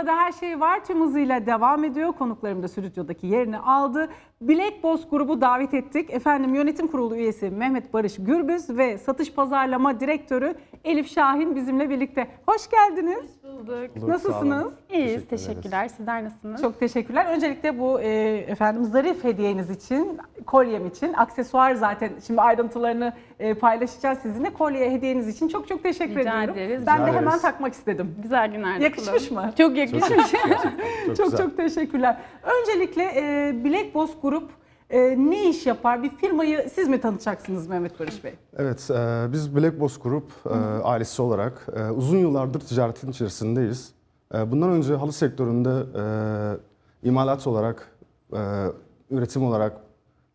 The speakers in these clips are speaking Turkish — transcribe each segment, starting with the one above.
Burada her şey var tüm hızıyla devam ediyor. Konuklarım da stüdyodaki yerini aldı. Black Boss grubu davet ettik. Efendim yönetim kurulu üyesi Mehmet Barış Gürbüz ve satış pazarlama direktörü Elif Şahin bizimle birlikte. Hoş geldiniz. bulduk. Bulduk, Nasılsınız? İyiyiz, Teşekkür teşekkürler. Sizler nasılsınız? Çok teşekkürler. Öncelikle bu e, efendim zarif hediyeniz için, kolyem için, aksesuar zaten şimdi ayrıntılarını e, paylaşacağız sizinle. Kolye hediyeniz için çok çok teşekkür Rica ediyorum. ederiz. Ben de Rica hemen ederiz. takmak istedim. Güzel günler. Yakışmış mı? Çok yakışmış. Çok, Çok güzel. çok teşekkürler. Öncelikle e, Black Boss Grup e, ne iş yapar? Bir firmayı siz mi tanıtacaksınız Mehmet Barış Bey? Evet, e, biz Black Boss Group e, ailesi olarak e, uzun yıllardır ticaretin içerisindeyiz. E, bundan önce halı sektöründe e, imalat olarak, e, üretim olarak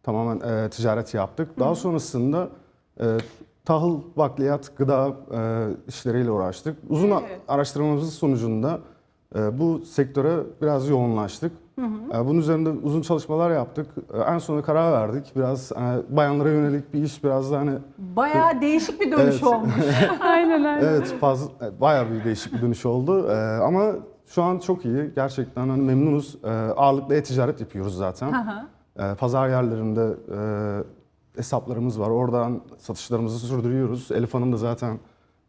tamamen e, ticaret yaptık. Daha sonrasında e, tahıl, bakliyat, gıda e, işleriyle uğraştık. Uzun a- Evet. araştırmamızın sonucunda e, bu sektöre biraz yoğunlaştık. E, Bunun üzerinde uzun çalışmalar yaptık. E, En sonunda karar verdik. Biraz e, bayanlara yönelik bir iş, biraz da hani Bayağı değişik bir dönüş Evet. olmuş. aynen aynen. evet fazla e, bayağı bir değişik bir dönüş oldu. E, Ama şu an çok iyi. Gerçekten hani memnunuz. E, Ağırlıklı e-ticaret yapıyoruz zaten. Hı hı. E, Pazar yerlerinde e, hesaplarımız var. Oradan satışlarımızı sürdürüyoruz. Elif Hanım da zaten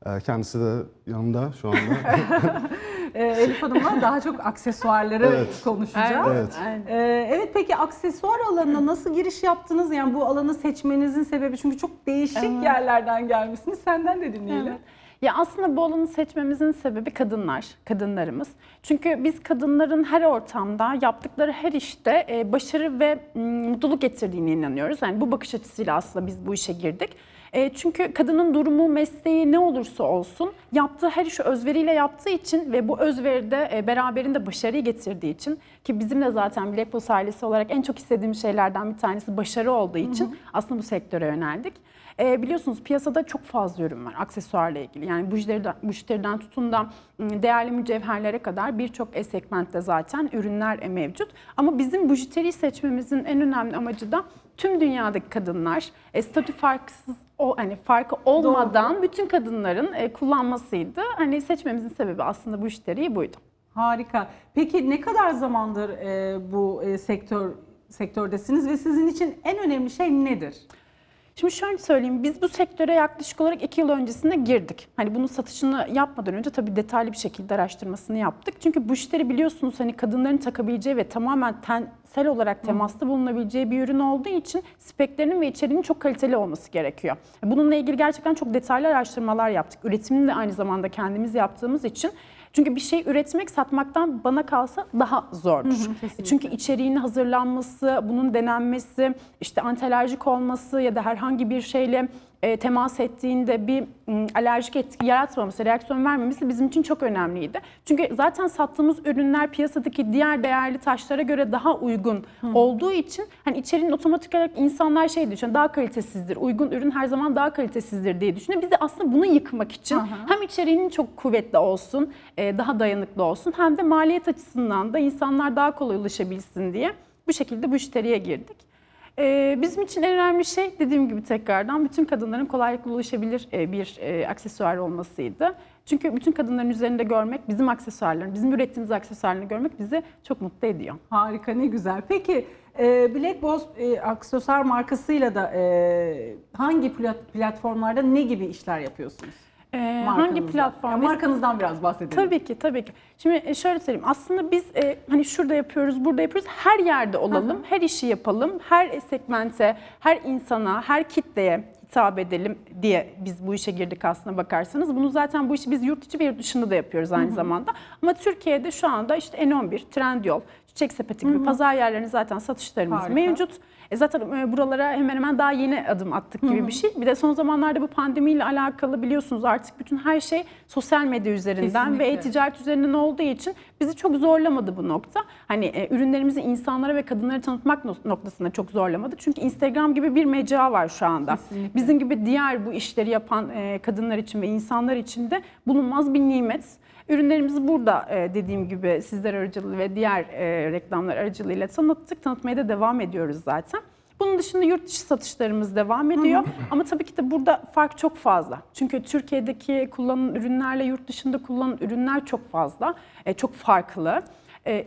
e, kendisi de yanımda şu anda. E, Elif Hanım'la daha çok aksesuarları Evet. konuşacağız. Evet. aynen. Ee, Evet peki aksesuar alanına nasıl giriş yaptınız? Yani bu alanı seçmenizin sebebi çünkü çok değişik Evet. yerlerden gelmişsiniz. Senden de dinleyelim. Evet. Ya aslında bu alanı seçmemizin sebebi kadınlar, kadınlarımız. Çünkü biz kadınların her ortamda, yaptıkları her işte e, başarı ve mm, mutluluk getirdiğine inanıyoruz. Yani bu bakış açısıyla aslında biz bu işe girdik. E, Çünkü kadının durumu, mesleği ne olursa olsun yaptığı her işi özveriyle yaptığı için ve bu özveride e, beraberinde başarıyı getirdiği için ki bizim de zaten Black Boss ailesi olarak en çok istediğim şeylerden bir tanesi başarı olduğu için aslında bu sektöre yöneldik. E, biliyorsunuz piyasada çok fazla ürün var aksesuarla ilgili. Yani bujiteriden, bujiteriden tutun da ım, değerli mücevherlere kadar birçok e-segmentte zaten ürünler e, mevcut. Ama bizim bujiteriyi seçmemizin en önemli amacı da tüm dünyadaki kadınlar e, statü farksız o hani farkı olmadan bütün kadınların e, kullanmasıydı. Hani seçmemizin sebebi aslında bujiteri buydu. Harika. Peki ne kadar zamandır e, bu e, sektör sektördesiniz ve sizin için en önemli şey nedir? Şimdi şöyle söyleyeyim, biz bu sektöre yaklaşık olarak iki yıl öncesinde girdik. Hani bunun satışını yapmadan önce tabii detaylı bir şekilde araştırmasını yaptık. Çünkü bu işleri biliyorsunuz hani kadınların takabileceği ve tamamen tensel olarak temasta bulunabileceği bir ürün olduğu için speklerinin ve içeriğinin çok kaliteli olması gerekiyor. Bununla ilgili gerçekten çok detaylı araştırmalar yaptık. Üretimini de aynı zamanda kendimiz yaptığımız için. Çünkü bir şey üretmek satmaktan bana kalsa daha zordur. Çünkü içeriğinin hazırlanması, bunun denenmesi, işte antialerjik olması ya da herhangi bir şeyle e, temas ettiğinde bir m, alerjik etki yaratmaması, reaksiyon vermemesi bizim için çok önemliydi. Çünkü zaten sattığımız ürünler piyasadaki diğer değerli taşlara göre daha uygun olduğu için hani içeriğin otomatik olarak insanlar şey düşünüyor, daha kalitesizdir, uygun ürün her zaman daha kalitesizdir diye düşünüyor. Biz de aslında bunu yıkmak için Aha. hem içeriğinin çok kuvvetli olsun, e, daha dayanıklı olsun hem de maliyet açısından da insanlar daha kolay ulaşabilsin diye bu şekilde bu müşteriye girdik. E, Bizim için en önemli şey dediğim gibi tekrardan bütün kadınların kolaylıkla ulaşabilir e, bir e, aksesuar olmasıydı. Çünkü bütün kadınların üzerinde görmek, bizim aksesuarlarını, bizim ürettiğimiz aksesuarlarını görmek bizi çok mutlu ediyor. Harika ne güzel. Peki e, Black Boss e, aksesuar markasıyla da e, hangi plat- platformlarda ne gibi işler yapıyorsunuz? E, hangi platform? Ya markanızdan biraz bahsedelim. Tabii ki, tabii ki. Şimdi e, şöyle söyleyeyim. Aslında biz e, hani şurada yapıyoruz, burada yapıyoruz. Her yerde olalım, her işi yapalım. Her segmente, her insana, her kitleye hitap edelim diye biz bu işe girdik aslına bakarsanız. Bunu zaten bu işi biz yurt içi ve yurt dışında da yapıyoruz aynı zamanda. Ama Türkiye'de şu anda işte N11, Trendyol, Çiçek Sepeti gibi pazar yerlerinin zaten satışlarımız Harika. mevcut. E zaten e, buralara hemen hemen daha yeni adım attık gibi bir şey. Bir de son zamanlarda bu pandemiyle alakalı biliyorsunuz artık bütün her şey sosyal medya üzerinden ve Kesinlikle. e-ticaret üzerinden olduğu için bizi çok zorlamadı bu nokta. Hani e, ürünlerimizi insanlara ve kadınlara tanıtmak no- noktasında çok zorlamadı. Çünkü Instagram gibi bir mecra var şu anda. Kesinlikle. Bizim gibi diğer bu işleri yapan e, kadınlar için ve insanlar için de bulunmaz bir nimet. Ürünlerimizi burada e, dediğim gibi sizler aracılığıyla ve diğer e, reklamlar aracılığıyla tanıttık. Tanıtmaya da devam ediyoruz zaten. Bunun dışında yurt dışı satışlarımız devam ediyor. Ama tabii ki de burada fark çok fazla. Çünkü Türkiye'deki kullanılan ürünlerle yurt dışında kullanılan ürünler çok fazla, e, çok farklı.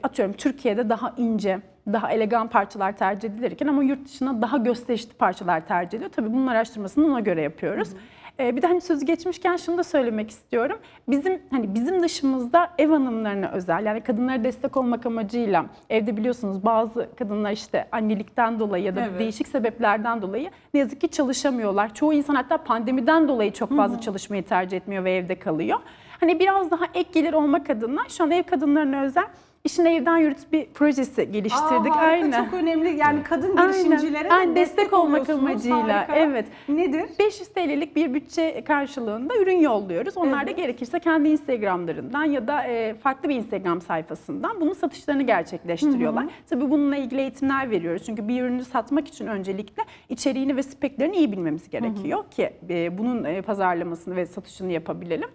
Atıyorum Türkiye'de daha ince, daha elegan parçalar tercih edilirken ama yurt dışına daha gösterişli parçalar tercih ediliyor. Tabii bunun araştırmasını ona göre yapıyoruz. E, bir de hani sözü geçmişken şunu da söylemek istiyorum. Bizim hani bizim dışımızda ev hanımlarına özel yani kadınlara destek olmak amacıyla evde biliyorsunuz bazı kadınlar işte annelikten dolayı ya da Evet. değişik sebeplerden dolayı ne yazık ki çalışamıyorlar. Çoğu insan hatta pandemiden dolayı çok fazla çalışmayı tercih etmiyor ve evde kalıyor. Hani biraz daha ek gelir olmak adına şu an ev kadınlarına özel işin evden yürüt bir projesi geliştirdik. Aa, harika, Aynen. Çok önemli. Yani kadın Aynen. girişimcilere de Aynen, destek olmak oluyorsunuz. amacıyla, Harika. evet. Nedir? 500 TL'lik bir bütçe karşılığında ürün yolluyoruz. Onlar da Evet. gerekirse kendi Instagram'larından ya da e, farklı bir Instagram sayfasından bunun satışlarını gerçekleştiriyorlar. Tabii bununla ilgili eğitimler veriyoruz. Çünkü bir ürünü satmak için öncelikle içeriğini ve speklerini iyi bilmemiz gerekiyor ki e, bunun e, pazarlamasını ve satışını yapabilelim.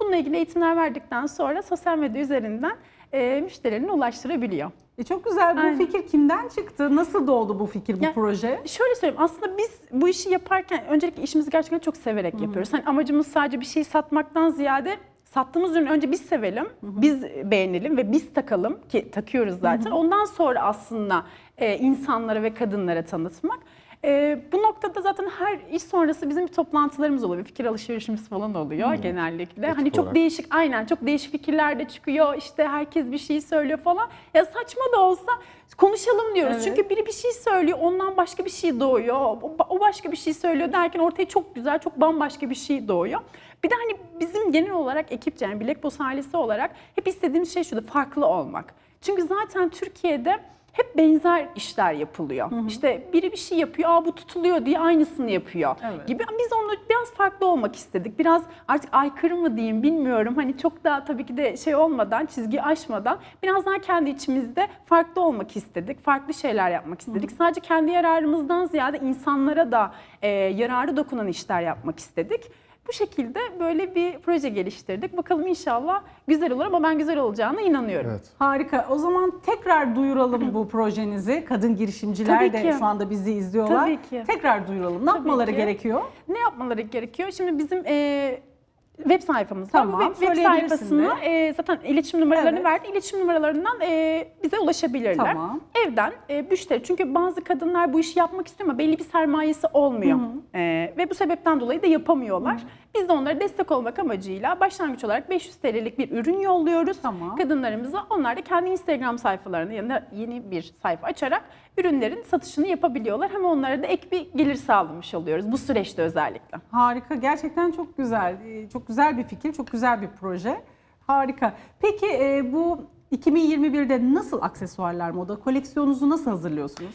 Bununla ilgili eğitimler verdikten sonra sosyal medya üzerinden e, müşterilerine ulaştırabiliyor. E çok güzel. Bu Aynen. fikir kimden çıktı? Nasıl doğdu bu fikir, bu Ya- proje? Şöyle söyleyeyim aslında biz bu işi yaparken öncelikle işimizi gerçekten çok severek yapıyoruz. Hani amacımız sadece bir şey satmaktan ziyade sattığımız ürünü önce biz sevelim, biz beğenelim ve biz takalım ki takıyoruz zaten. Ondan sonra aslında e, insanlara ve kadınlara tanıtmak. E, bu noktada zaten her iş sonrası bizim bir toplantılarımız oluyor, fikir alışverişimiz falan oluyor genellikle. Ekip hani çok olarak. değişik, aynen çok değişik fikirler de çıkıyor. İşte herkes bir şey söylüyor falan. Ya saçma da olsa konuşalım diyoruz. Evet. Çünkü biri bir şey söylüyor, ondan başka bir şey doğuyor. O, başka bir şey söylüyor derken ortaya çok güzel, çok bambaşka bir şey doğuyor. Bir de hani bizim genel olarak ekipçe yani Black Boss ailesi olarak hep istediğimiz şey şurada farklı olmak. Çünkü zaten Türkiye'de hep benzer işler yapılıyor. İşte biri bir şey yapıyor, aa bu tutuluyor diye aynısını yapıyor Evet. gibi. Biz onu biraz farklı olmak istedik. Biraz artık aykırı mı diyeyim bilmiyorum. Hani çok daha tabii ki de şey olmadan, çizgi aşmadan biraz daha kendi içimizde farklı olmak istedik. Farklı şeyler yapmak istedik. Sadece kendi yararımızdan ziyade insanlara da e, yararı dokunan işler yapmak istedik. Bu şekilde böyle bir proje geliştirdik. Bakalım inşallah güzel olur ama ben güzel olacağına inanıyorum. Evet. Harika. O zaman tekrar duyuralım bu projenizi. Kadın girişimciler Tabii de ki. şu anda bizi izliyorlar. Tabii ki. Tekrar duyuralım. Ne yapmaları ki. gerekiyor? Ne yapmaları gerekiyor? Şimdi bizim e, web sayfamız var. Bu Tamam, web, web söyleyebilirsin sayfasına e, zaten iletişim numaralarını Evet. verdik. İletişim numaralarından e, bize ulaşabilirler. Tamam. Evden e, müşteri. Çünkü bazı kadınlar bu işi yapmak istiyor ama belli bir sermayesi olmuyor. E, ve bu sebepten dolayı da yapamıyorlar. Biz de onlara destek olmak amacıyla başlangıç olarak 500 TL'lik bir ürün yolluyoruz Tamam. kadınlarımıza. Onlar da kendi Instagram sayfalarını yanında yeni bir sayfa açarak ürünlerin satışını yapabiliyorlar. Hem onlara da ek bir gelir sağlamış oluyoruz bu süreçte özellikle. Harika. Gerçekten çok güzel. Ee, Çok güzel bir fikir, çok güzel bir proje. Harika. Peki e, bu 2021'de nasıl aksesuarlar moda? Koleksiyonunuzu nasıl hazırlıyorsunuz?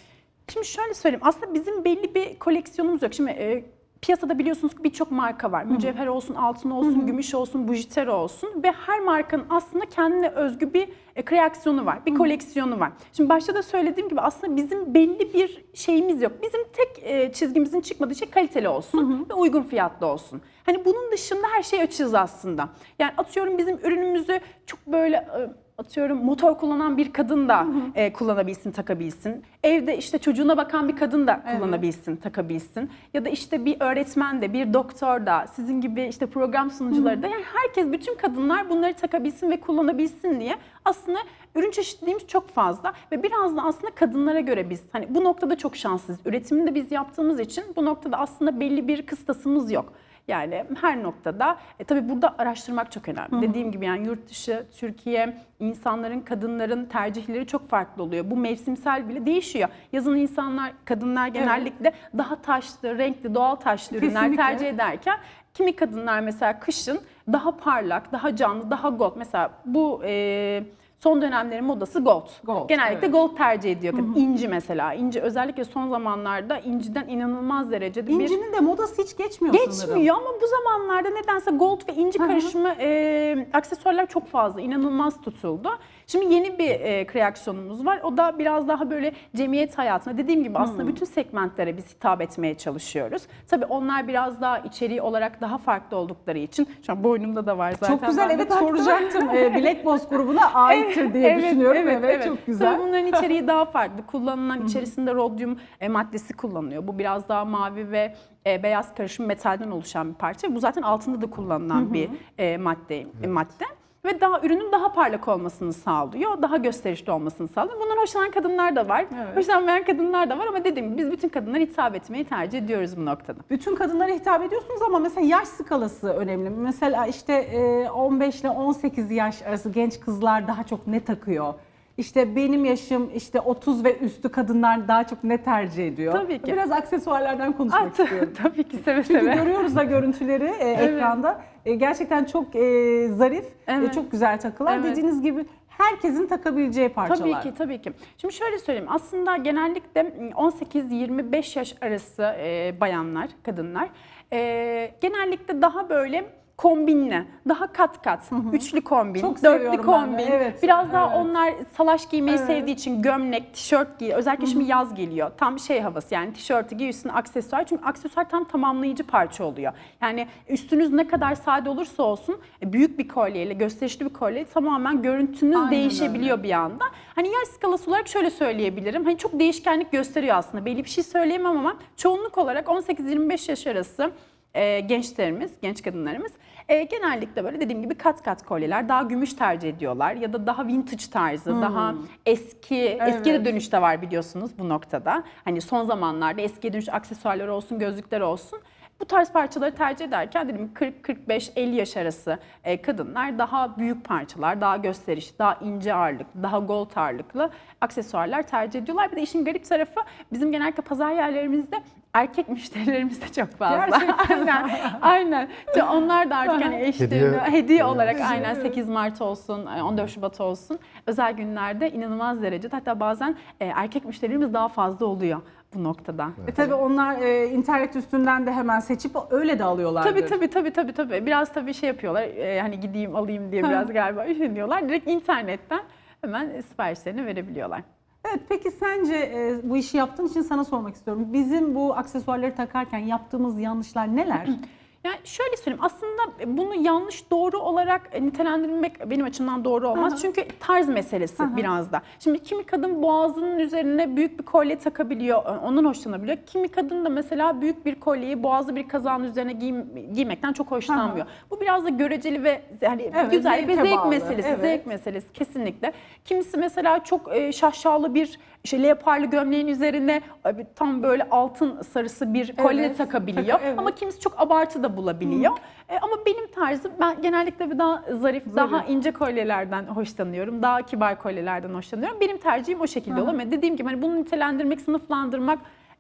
Şimdi şöyle söyleyeyim. Aslında bizim belli bir koleksiyonumuz yok. Şimdi e, piyasada biliyorsunuz ki birçok marka var. Mücevher olsun, altın olsun, gümüş olsun, bujiteri olsun ve her markanın aslında kendine özgü bir e, kreasyonu var, bir koleksiyonu var. Şimdi başta da söylediğim gibi aslında bizim belli bir şeyimiz yok. Bizim tek e, çizgimizin çıkmadığı şey kaliteli olsun ve uygun fiyatlı olsun. Hani bunun dışında her şey açığız aslında. Yani atıyorum bizim ürünümüzü çok böyle e, atıyorum motor kullanan bir kadın da e, kullanabilsin, takabilsin. Evde işte çocuğuna bakan bir kadın da Evet. kullanabilsin, takabilsin. Ya da işte bir öğretmen de, bir doktor da, sizin gibi işte program sunucuları da yani herkes, bütün kadınlar bunları takabilsin ve kullanabilsin diye aslında ürün çeşitliliğimiz çok fazla ve biraz da aslında kadınlara göre biz hani bu noktada çok şanslıyız. Üretimini de biz yaptığımız için bu noktada aslında belli bir kıstasımız yok. Yani her noktada e, tabii burada araştırmak çok önemli. Dediğim gibi yani yurt dışı, Türkiye, insanların, kadınların tercihleri çok farklı oluyor. Bu mevsimsel bile değişiyor. Yazın insanlar, kadınlar genellikle daha taşlı, renkli, doğal taşlı ürünler Kesinlikle. tercih ederken kimi kadınlar mesela kışın daha parlak, daha canlı, daha gold. Mesela bu e, son dönemlerin modası gold. Gold, Genellikle evet. gold tercih ediyor. kadın. İnci mesela. İnci özellikle son zamanlarda inciden inanılmaz derecede bir İncinin de modası hiç geçmiyor, sanırım. Geçmiyor ama bu zamanlarda nedense gold ve inci karışımı e, aksesuarlar çok fazla, inanılmaz tutuldu. Şimdi yeni bir e, kreasyonumuz var. O da biraz daha böyle cemiyet hayatına. Dediğim gibi aslında bütün segmentlere biz hitap etmeye çalışıyoruz. Tabii onlar biraz daha içeriği olarak daha farklı oldukları için. Şu an boynumda da var zaten. Çok güzel ben evet soracaktım. Ee, Black Boss grubuna ait güzelliktir diye düşünüyorum. Evet, çok güzel. Tabii bunların içeriği daha farklı. Kullanılan içerisinde rodyum e, maddesi kullanılıyor. Bu biraz daha mavi ve e, beyaz karışım metalden oluşan bir parça. Bu zaten altında da kullanılan bir e, madde e, madde ve daha ürünün daha parlak olmasını sağlıyor. Daha gösterişli olmasını sağlıyor. Bundan hoşlanan kadınlar da var. Evet. Hoşlanmayan kadınlar da var ama dediğim gibi biz bütün kadınlara hitap etmeyi tercih ediyoruz bu noktada. Bütün kadınlara hitap ediyorsunuz ama mesela yaş skalası önemli. Mesela işte e, 15 ile 18 yaş arası genç kızlar daha çok ne takıyor? İşte benim yaşım işte 30 ve üstü kadınlar daha çok ne tercih ediyor? Tabii ki. Biraz aksesuarlardan konuşmak Aa, istiyorum. Tabii ki seve Çünkü seve. görüyoruz da görüntüleri e, ekranda. E, gerçekten çok e, zarif, Evet. e, çok güzel takılar. Evet. Dediğiniz gibi herkesin takabileceği parçalar. Tabii ki tabii ki. Şimdi şöyle söyleyeyim. Aslında genellikle 18-25 yaş arası e, bayanlar, kadınlar e, genellikle daha böyle kombinli, daha kat kat, üçlü kombin, Çok dörtlü de, kombin. evet, Biraz daha evet. onlar salaş giymeyi Evet. sevdiği için gömlek, tişört giy. Özellikle şimdi yaz geliyor. Tam şey havası yani tişörtü giy üstüne aksesuar. Çünkü aksesuar tam tamamlayıcı parça oluyor. Yani üstünüz ne kadar sade olursa olsun e, büyük bir kolyeyle, gösterişli bir kolye tamamen görüntünüz Aynen değişebiliyor bir anda. Hani yaş skalası olarak şöyle söyleyebilirim. Hani çok değişkenlik gösteriyor aslında. Belli bir şey söyleyemem ama çoğunluk olarak 18-25 yaş arası e, gençlerimiz, genç kadınlarımız e, genellikle böyle dediğim gibi kat kat kolyeler, daha gümüş tercih ediyorlar ya da daha vintage tarzı, daha eski, Evet. dönüş de var biliyorsunuz bu noktada. Hani son zamanlarda eski dönüş aksesuarlar olsun, gözlükler olsun. Bu tarz parçaları tercih ederken dedim 40-45-50 yaş arası e, kadınlar daha büyük parçalar, daha gösterişli, daha ince ağırlıklı, daha gold ağırlıklı aksesuarlar tercih ediyorlar. Bir de işin garip tarafı bizim genellikle pazar yerlerimizde erkek müşterilerimiz de çok fazla. Gerçekten. aynen. aynen. İşte onlar da artık hani eşlerine Hediye- hediye, olarak aynen 8 Mart olsun, e, 14 Şubat olsun özel günlerde inanılmaz derecede hatta bazen e, erkek müşterilerimiz daha fazla oluyor bu noktada. E tabii onlar e, internet üstünden de hemen seçip öyle de alıyorlar. Tabii tabii tabii tabii tabii. Biraz tabii şey yapıyorlar. e, hani gideyim alayım diye biraz galiba üşeniyorlar. Direkt internetten hemen siparişlerini verebiliyorlar. Evet peki sence e, bu işi yaptığın için sana sormak istiyorum. Bizim bu aksesuarları takarken yaptığımız yanlışlar neler? Yani şöyle söyleyeyim aslında bunu yanlış doğru olarak nitelendirmek benim açımdan doğru olmaz. Hı hı. Çünkü tarz meselesi Hı hı. biraz da. Şimdi kimi kadın boğazının üzerine büyük bir kolye takabiliyor, ondan hoşlanabiliyor. Kimi kadın da mesela büyük bir kolyeyi boğazlı bir kazağın üzerine giym- giymekten çok hoşlanmıyor. Bu biraz da göreceli ve hani Evet, güzel bir zevke zevk bağlı. meselesi, Evet. zevk meselesi kesinlikle. Kimisi mesela çok e, şaşalı bir işte leoparlı gömleğin üzerine e, tam böyle altın sarısı bir kolye Evet. takabiliyor. Taka- evet. Ama kimisi çok abartı da bulabiliyor. E, ama benim tarzım ben genellikle bir daha zarif, daha ince kolyelerden hoşlanıyorum. Daha kibar kolyelerden hoşlanıyorum. Benim tercihim o şekilde oluyor. Ama dediğim gibi hani bunu nitelendirmek, sınıflandırmak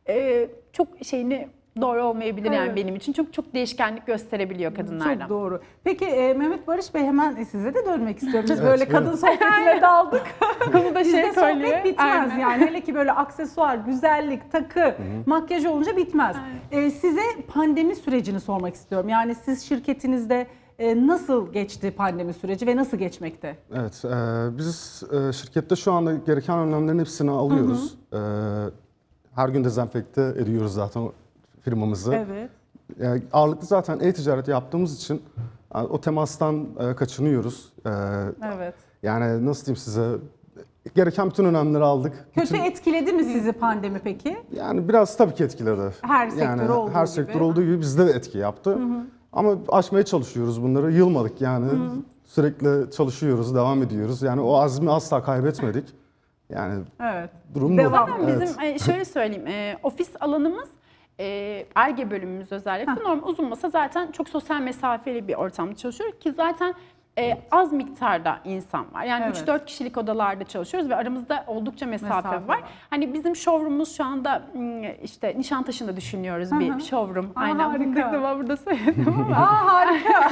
e, çok şeyini doğru olmayabilir yani Evet. benim için. Çok çok değişkenlik gösterebiliyor kadınlarda. Çok doğru. Peki e, Mehmet Barış Bey hemen size de dönmek istiyorum. Biz Evet, böyle buyurun. kadın sohbetine daldık. Konu da Bizde şey kolye. sohbet bitmez Aynen. yani. Hele ki böyle aksesuar, güzellik, takı, makyaj olunca bitmez. E, size pandemi sürecini sormak istiyorum. Yani siz şirketinizde e, nasıl geçti pandemi süreci ve nasıl geçmekte? Evet, e, biz e, şirkette şu anda gereken önlemlerin hepsini alıyoruz. E, her gün dezenfekte ediyoruz zaten firmamızı. Evet. Yani ağırlıklı zaten e-ticaret yaptığımız için o temastan e, kaçınıyoruz. E, Evet. yani nasıl diyeyim size, gereken bütün önlemleri aldık. Kötü Bütün- etkiledi mi sizi pandemi peki? Yani biraz tabii ki etkiledi. Her sektör yani, olduğu Her gibi. sektör olduğu gibi bizde de etki yaptı. Ama aşmaya çalışıyoruz bunları. Yılmadık yani. Sürekli çalışıyoruz, devam ediyoruz. Yani o azmi asla kaybetmedik. Yani Evet. durum Devam. bu. Zaten Evet. bizim e, şöyle söyleyeyim, ofis alanımız e, ARGE bölümümüz özellikle normal uzun masa zaten çok sosyal mesafeli bir ortamda çalışıyor ki zaten e, az miktarda insan var. Yani Evet. 3-4 kişilik odalarda çalışıyoruz ve aramızda oldukça mesafe, Mesafe var. var. Hani bizim showroom'umuz şu anda m, işte Nişantaşı'nda düşünüyoruz Hı bir showroom. Aa, Aynen. harika. Bunu burada söyledim ama. Aa harika.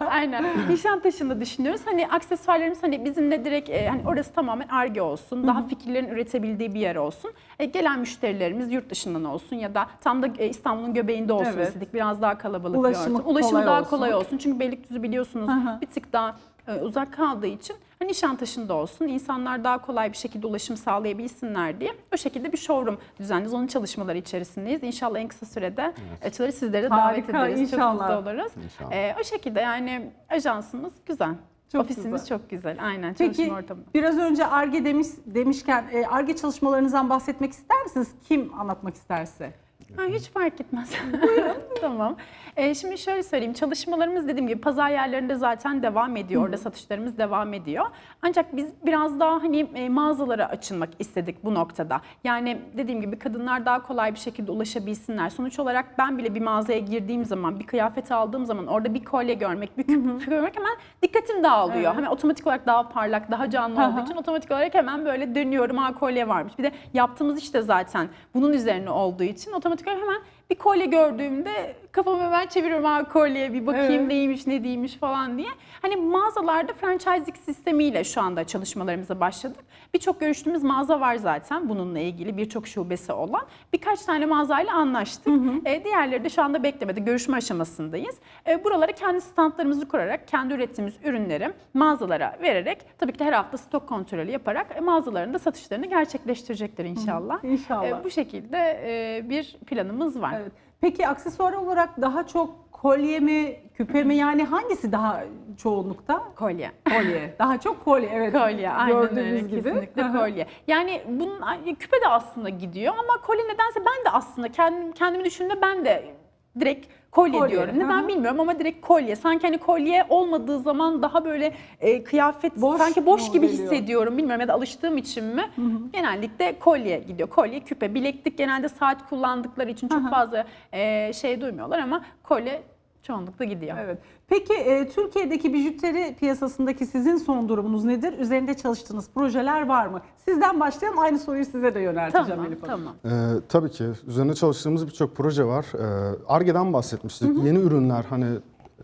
Aynen. Nişantaşı'nda düşünüyoruz. Hani aksesuarlarımız hani bizimle direkt e, hani orası tamamen arge olsun. Daha fikirlerin üretebildiği bir yer olsun. E, gelen müşterilerimiz yurt dışından olsun ya da tam da e, İstanbul'un göbeğinde olsun Evet. istedik. Biraz daha kalabalık Ulaşımı bir ortam. Ulaşımı kolay daha olsun. kolay olsun. Çünkü Beylikdüzü biliyorsunuz Hı hı. bir tık daha e, uzak kaldığı için hani Nişantaşı'nda olsun. İnsanlar daha kolay bir şekilde ulaşım sağlayabilsinler diye o şekilde bir showroom düzenliyoruz. Onun çalışmaları içerisindeyiz. İnşallah en kısa sürede açılır. Sizleri de davet Harika, ederiz. inşallah. Çok mutlu oluruz. İnşallah. E, o şekilde yani ajansımız güzel. Çok Ofisimiz güzel. çok güzel. Aynen Peki çalışma ortamı. biraz önce ARGE demiş, demişken e, ARGE çalışmalarınızdan bahsetmek ister misiniz? Kim anlatmak isterse? Ha, hiç fark etmez. tamam. Ee, şimdi şöyle söyleyeyim. Çalışmalarımız dediğim gibi pazar yerlerinde zaten devam ediyor. Orada satışlarımız devam ediyor. Ancak biz biraz daha hani e, mağazalara açılmak istedik bu noktada. Yani dediğim gibi kadınlar daha kolay bir şekilde ulaşabilsinler. Sonuç olarak ben bile bir mağazaya girdiğim zaman, bir kıyafet aldığım zaman orada bir kolye görmek, bir küp görmek hemen dikkatim dağılıyor. Evet. Hemen otomatik olarak daha parlak, daha canlı olduğu için otomatik olarak hemen böyle dönüyorum. Ha kolye varmış. Bir de yaptığımız iş de zaten bunun üzerine olduğu için otomatik olarak hemen bir kolye gördüğümde kafamı hemen çeviriyorum ha kolyeye bir bakayım Evet. neymiş ne değilmiş falan diye. Hani mağazalarda franchising sistemiyle şu anda çalışmalarımıza başladık. Birçok görüştüğümüz mağaza var zaten bununla ilgili birçok şubesi olan. Birkaç tane mağazayla anlaştık. E, diğerleri de şu anda beklemedi. Görüşme aşamasındayız. E, buralara kendi standlarımızı kurarak, kendi ürettiğimiz ürünleri mağazalara vererek tabii ki de her hafta stok kontrolü yaparak e, mağazalarında satışlarını gerçekleştirecekler inşallah. İnşallah. E, bu şekilde e, bir planımız var. Evet. Peki aksesuar olarak daha çok kolye mi, küpe mi yani hangisi daha çoğunlukta? Kolye. Kolye. Daha çok kolye evet. Kolye, aynen Gördüğünüz öyle. gibi. Kesinlikle kolye. Yani bunun küpe de aslında gidiyor ama kolye nedense ben de aslında kendim, kendimi düşündüğümde ben de direkt kolye, Kolye, diyorum. Neden hı. bilmiyorum ama direkt kolye. Sanki hani kolye olmadığı zaman daha böyle e, kıyafet Boş sanki boş gibi geliyor? hissediyorum. Bilmiyorum ya da alıştığım için mi? Genellikle kolye gidiyor. Kolye, küpe, bileklik genelde saat kullandıkları için çok Hı hı. fazla e, şey duymuyorlar ama kolye çoğunlukla gidiyor. Evet. Peki e, Türkiye'deki bijuteri piyasasındaki sizin son durumunuz nedir? Üzerinde çalıştığınız projeler var mı? Sizden başlayalım. Aynı soruyu size de yönelteceğim Tamam, Elif Hanım. tamam. Ee, tabii ki üzerine çalıştığımız birçok proje var. Ee, Ar-Ge'den bahsetmiştik. Yeni ürünler hani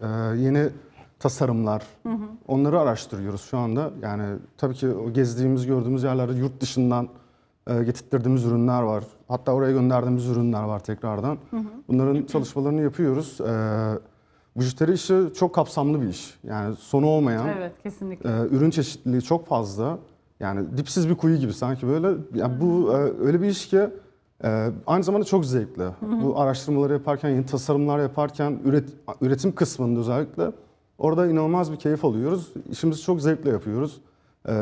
e, yeni tasarımlar onları araştırıyoruz şu anda. Yani tabii ki o gezdiğimiz gördüğümüz yerlerde yurt dışından e, getirttirdiğimiz ürünler var. Hatta oraya gönderdiğimiz ürünler var tekrardan. Bunların çalışmalarını yapıyoruz. Ee, Bijuteri işi çok kapsamlı bir iş. Yani sonu olmayan Evet kesinlikle. ee, ürün çeşitliliği çok fazla. Yani dipsiz bir kuyu gibi sanki böyle. Yani bu e, öyle bir iş ki e, aynı zamanda çok zevkli. Bu araştırmaları yaparken, yeni tasarımlar yaparken, üret, üretim kısmında özellikle orada inanılmaz bir keyif alıyoruz. İşimizi çok zevkle yapıyoruz. Ee,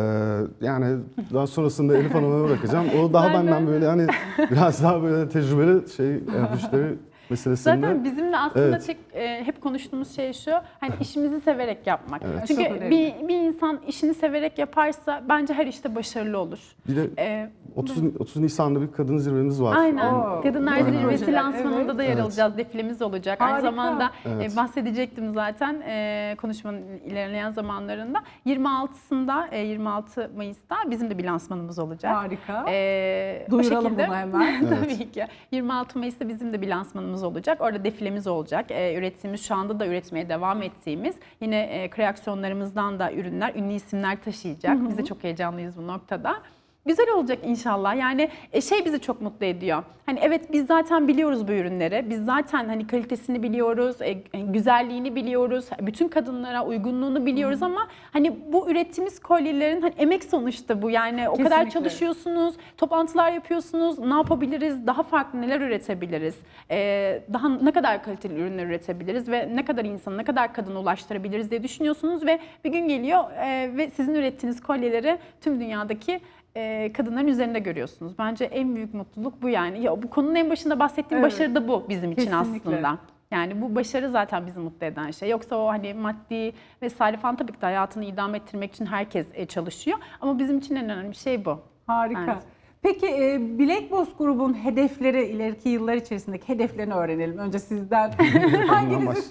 yani daha sonrasında Elif Hanım'a bırakacağım. O daha benden böyle hani biraz daha böyle tecrübeli şey müşteri meselesinde. Zaten bizimle aslında Evet. tek e, hep konuştuğumuz şey şu. Hani işimizi severek yapmak. Evet. Çünkü bir, bir insan işini severek yaparsa bence her işte başarılı olur. bir de E, 30, 30 Nisan'da bir kadın zirvemiz var. Aynen. Oo, Kadınlar aynen. Zirvesi lansmanında evet. da yer Evet. alacağız. Defilemiz olacak. Harika. Aynı zamanda Evet. e, bahsedecektim zaten e, konuşmanın ilerleyen zamanlarında. 26'sında, e, 26 Mayıs'ta bizim de bir lansmanımız olacak. Harika. Ee, o Duyuralım şekilde- bunu hemen. Tabii ki. 26 Mayıs'ta bizim de bir lansmanımız olacak. Orada defilemiz olacak. Ee, ürettiğimiz, şu anda da üretmeye devam ettiğimiz yine e, kreasyonlarımızdan da ürünler, ünlü isimler taşıyacak. Biz de çok heyecanlıyız bu noktada. Güzel olacak inşallah. Yani e, şey bizi çok mutlu ediyor. Hani evet biz zaten biliyoruz bu ürünleri. Biz zaten hani kalitesini biliyoruz, e, e, güzelliğini biliyoruz, bütün kadınlara uygunluğunu biliyoruz ama hani bu ürettiğimiz kolyelerin hani emek sonuçta bu. Yani o kadar Kesinlikle. çalışıyorsunuz, toplantılar yapıyorsunuz. Ne yapabiliriz? Daha farklı neler üretebiliriz? Ee, daha ne kadar kaliteli ürünler üretebiliriz ve ne kadar insana, ne kadar kadına ulaştırabiliriz diye düşünüyorsunuz ve bir gün geliyor e, ve sizin ürettiğiniz kolyeleri tüm dünyadaki e, kadınların üzerinde görüyorsunuz. Bence en büyük mutluluk bu yani. Ya bu konunun en başında bahsettiğim Evet. başarı da bu bizim için Kesinlikle. aslında. Yani bu başarı zaten bizi mutlu eden şey. Yoksa o hani maddi vesaire falan tabii ki de hayatını idame ettirmek için herkes e, çalışıyor. Ama bizim için en önemli şey bu. Harika. Evet. Peki e, Black Boss grubun hedefleri, ileriki yıllar içerisindeki hedeflerini öğrenelim. Önce sizden. Hanginiz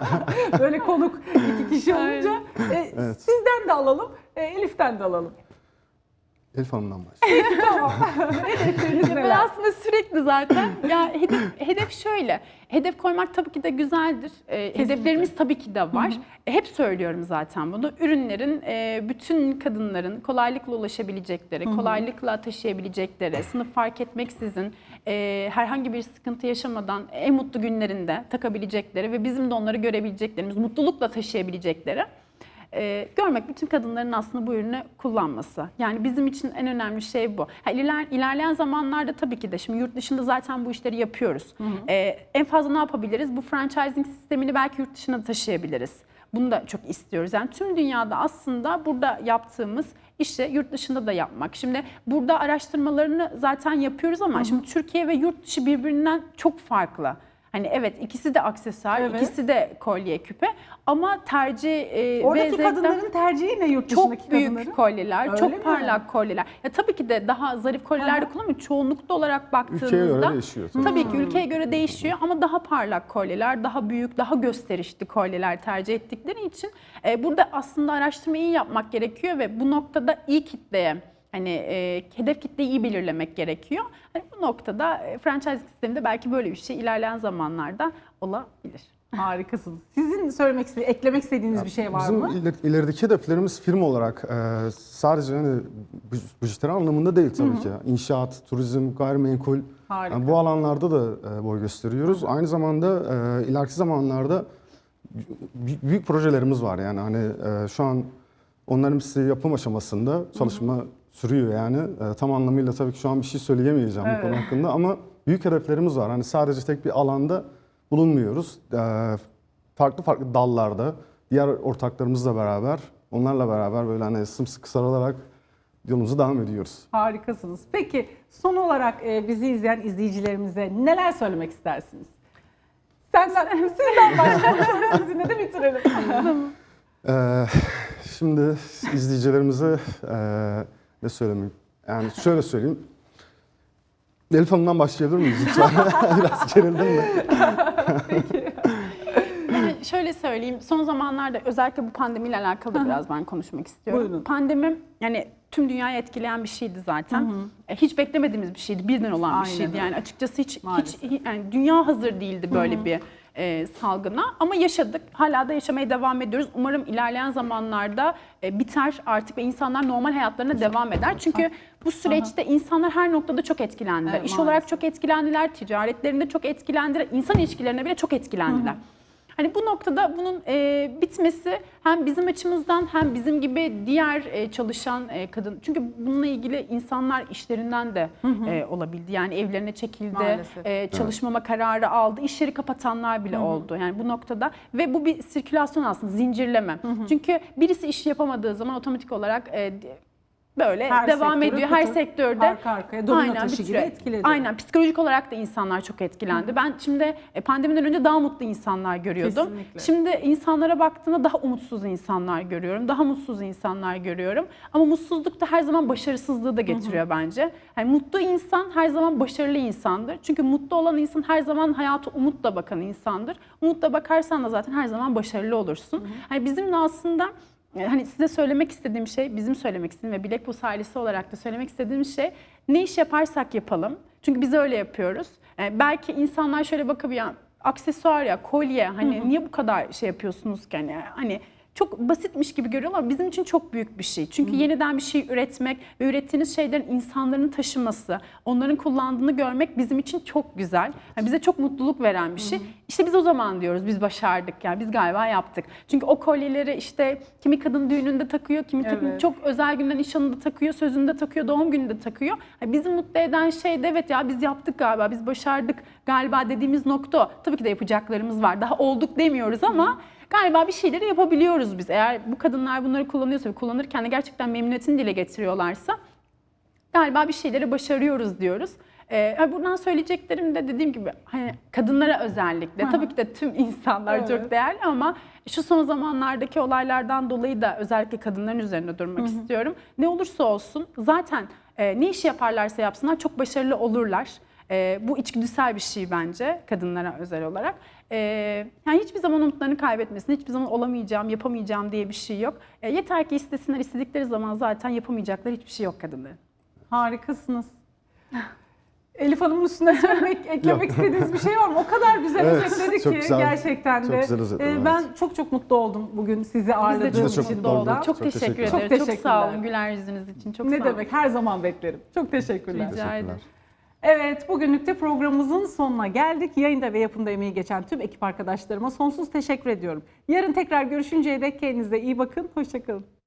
böyle konuk iki kişi olunca e, sizden de alalım, e, Elif'ten de alalım. Elif Hanım'dan başlayalım. Tamam. Hedefleriniz Ben neler? aslında sürekli zaten ya hedef, hedef şöyle. Hedef koymak tabii ki de güzeldir. Ee, hedeflerimiz tabii ki de var. E, Hep söylüyorum zaten bunu. Ürünlerin e, bütün kadınların kolaylıkla ulaşabilecekleri, kolaylıkla taşıyabilecekleri, sınıf fark etmeksizin e, herhangi bir sıkıntı yaşamadan en mutlu günlerinde takabilecekleri ve bizim de onları görebileceklerimiz, mutlulukla taşıyabilecekleri e, görmek bütün kadınların aslında bu ürünü kullanması. Yani bizim için en önemli şey bu. Ha, iler, ilerleyen zamanlarda tabii ki de şimdi yurt dışında zaten bu işleri yapıyoruz. E, en fazla ne yapabiliriz? Bu franchising sistemini belki yurt dışına da taşıyabiliriz. Bunu da çok istiyoruz. Yani tüm dünyada aslında burada yaptığımız işi yurt dışında da yapmak. Şimdi burada araştırmalarını zaten yapıyoruz ama şimdi Türkiye ve yurt dışı birbirinden çok farklı. Hani evet ikisi de aksesuar, Evet. ikisi de kolye küpe ama tercih e, Oradaki ve zevkten- kadınların tercihi ne yurt dışındaki çok büyük kadınların? kolyeler, Öyle çok mi? parlak kolyeler. Ya tabii ki de daha zarif kolyeler de kullanılıyor. Çoğunlukta olarak baktığınızda Ülkeye göre değişiyor. tabii. Tabii ki ülkeye göre değişiyor ama daha parlak kolyeler, daha büyük, daha gösterişli kolyeler tercih ettikleri için e, burada aslında araştırmayı iyi yapmak gerekiyor ve bu noktada iyi kitleye hani e, hedef kitleyi iyi belirlemek gerekiyor. Hani bu noktada e, franchise sisteminde belki böyle bir şey ilerleyen zamanlarda olabilir. Harikasınız. Sizin söylemek istediğiniz, eklemek istediğiniz bir şey var Bizim mı? iler- ilerideki hedeflerimiz firma olarak e, sadece hani bütçeleri anlamında değil tabii ki. İnşaat, turizm, gayrimenkul Harika. yani bu alanlarda da e, boy gösteriyoruz. Aynı zamanda e, ileriki zamanlarda büyük, büyük projelerimiz var yani hani e, şu an onların hepsi yapım aşamasında çalışma sürüyor yani. E, tam anlamıyla tabii ki şu an bir şey söyleyemeyeceğim bu konu Evet. hakkında ama büyük hedeflerimiz var. Hani sadece tek bir alanda bulunmuyoruz. E, farklı farklı dallarda diğer ortaklarımızla beraber onlarla beraber böyle hani sımsıkı sarılarak yolumuza devam ediyoruz. Harikasınız. Peki son olarak e, bizi izleyen izleyicilerimize neler söylemek istersiniz? Senden, sizden başlayalım sizinle de bitirelim. Ee, şimdi izleyicilerimize ee, ne söylemeyeyim? Yani şöyle söyleyeyim. Elif Hanım'dan başlayabilir miyiz lütfen? Biraz gerildim de. Yani şöyle söyleyeyim, son zamanlarda özellikle bu pandemiyle alakalı biraz ben konuşmak istiyorum. Buyurun. Pandemi yani tüm dünyayı etkileyen bir şeydi zaten. E, Hiç beklemediğimiz bir şeydi, birden olan bir Aynen şeydi. öyle. Yani açıkçası hiç, hiç Maalesef. hi- yani dünya hazır değildi böyle bir e, salgına. Ama yaşadık, hala da yaşamaya devam ediyoruz. Umarım ilerleyen zamanlarda e, biter artık ve insanlar normal hayatlarına devam eder. Çünkü bu süreçte insanlar her noktada çok etkilendiler. Evet, İş maalesef. olarak çok etkilendiler, ticaretlerinde çok etkilendiler, insan ilişkilerine bile çok etkilendiler. Hani bu noktada bunun e, bitmesi hem bizim açımızdan hem bizim gibi diğer e, çalışan e, kadın çünkü bununla ilgili insanlar işlerinden de e, olabildi. Yani evlerine çekildi, Maalesef. e, çalışmama kararı aldı, iş yeri kapatanlar bile oldu. Yani bu noktada ve bu bir sirkülasyon aslında zincirleme. Çünkü birisi işi yapamadığı zaman otomatik olarak e, böyle Her devam ediyor. Her kutu- sektörde arka arkaya domino taşı bir gibi etkiledi. Aynen psikolojik olarak da insanlar çok etkilendi. Ben şimdi e, pandemiden önce daha mutlu insanlar görüyordum. Kesinlikle. Şimdi insanlara baktığımda daha umutsuz insanlar görüyorum. Daha mutsuz insanlar görüyorum. Ama mutsuzluk da her zaman başarısızlığı da getiriyor bence. Yani mutlu insan her zaman başarılı insandır. Çünkü mutlu olan insan her zaman hayata umutla bakan insandır. Umutla bakarsan da zaten her zaman başarılı olursun. Hani bizim de aslında hani size söylemek istediğim şey, bizim söylemek istediğim ve Bilek Bus ailesi olarak da söylemek istediğim şey ne iş yaparsak yapalım. Çünkü biz öyle yapıyoruz. E, belki insanlar şöyle bakabiliyor, aksesuar ya, kolye hani niye bu kadar şey yapıyorsunuz ki hani, hani çok basitmiş gibi görüyorlar ama bizim için çok büyük bir şey. Çünkü yeniden bir şey üretmek ve ürettiğiniz şeylerin insanların taşıması, onların kullandığını görmek bizim için çok güzel. Yani bize çok mutluluk veren bir şey. İşte biz o zaman diyoruz biz başardık yani biz galiba yaptık. Çünkü o kolyeleri işte kimi kadın düğününde takıyor, kimi kadın Evet. çok özel günden nişanında takıyor, sözünde takıyor, doğum gününde takıyor. Yani bizi mutlu eden şey de evet ya biz yaptık galiba, biz başardık galiba dediğimiz nokta o. Tabii ki de yapacaklarımız var. Daha olduk demiyoruz ama galiba bir şeyleri yapabiliyoruz biz. Eğer bu kadınlar bunları kullanıyorsa ve kullanırken de gerçekten memnuniyetini dile getiriyorlarsa galiba bir şeyleri başarıyoruz diyoruz. Ee, buradan söyleyeceklerim de dediğim gibi hani kadınlara özellikle tabii ki de tüm insanlar Evet. çok değerli ama şu son zamanlardaki olaylardan dolayı da özellikle kadınların üzerinde durmak istiyorum. Ne olursa olsun zaten e, ne iş yaparlarsa yapsınlar çok başarılı olurlar. E, bu içgüdüsel bir şey bence kadınlara özel olarak. E, yani hiçbir zaman umutlarını kaybetmesin, hiçbir zaman olamayacağım, yapamayacağım diye bir şey yok. E, yeter ki istesinler, istedikleri zaman zaten yapamayacakları hiçbir şey yok kadınların. Harikasınız. Elif Hanım'ın üstüne söylemek, eklemek istediğiniz bir şey var mı? O kadar güzel Evet, özetledi çok ki güzel. gerçekten Çok de. güzel özetledin, Ee, evet. Ben çok çok mutlu oldum bugün sizi çok çok için burada. Çok, Çok teşekkür ederim. Çok Çok, sağ olun güler yüzünüz için. Çok ne sağ olun. demek her zaman beklerim. Çok teşekkürler. Rica ederim. Evet, bugünlük de programımızın sonuna geldik. Yayında ve yapımda emeği geçen tüm ekip arkadaşlarıma sonsuz teşekkür ediyorum. Yarın tekrar görüşünceye dek kendinize iyi bakın. Hoşçakalın.